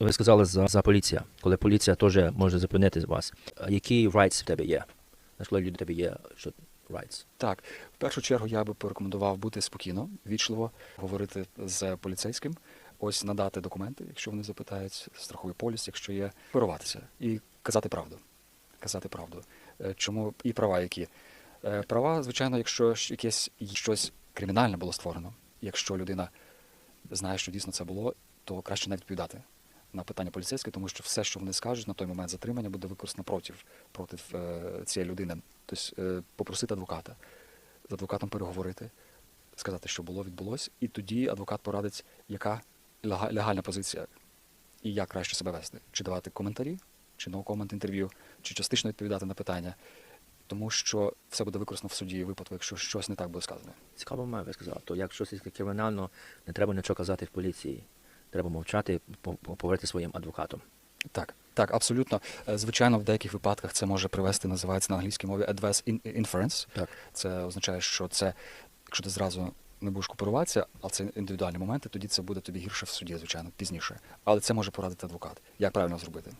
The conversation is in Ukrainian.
Ви сказали за, за поліція, коли поліція теж може зупинити вас. Які rights в тебе є? Коли люди в тебе є, що rights? Так, в першу чергу я би порекомендував бути спокійно, вічливо, говорити з поліцейським, ось надати документи, якщо вони запитають, страховий поліс, якщо є, керуватися і казати правду. Казати правду. Е, Чому і права які? Е, Права, звичайно, якщо якесь щось кримінальне було створено, якщо людина знає, що дійсно це було, то краще не відповідати на питання поліцейське, тому що все, що вони скажуть на той момент затримання, буде використано проти, проти е, цієї людини. Тобто попросити адвоката, з адвокатом переговорити, сказати, що було, відбулось, і тоді адвокат порадить, яка легальна позиція і як краще себе вести, чи давати коментарі, чи no-comment інтерв'ю, чи частично відповідати на питання. Тому що все буде використано в суді випадку, якщо щось не так буде сказано. Цікаво мене ви сказав. То як щось кримінально, не треба нічого казати в поліції. Треба мовчати, по- по- поговорити своїм адвокатом. Так, так, абсолютно. Е, Звичайно, в деяких випадках це може привести, називається на англійській мові adverse inference. Так. Це означає, що це, якщо ти зразу не будеш кооперуватися, а це індивідуальні моменти, тоді це буде тобі гірше в суді, звичайно, пізніше. Але це може порадити адвокат. Як правильно зробити?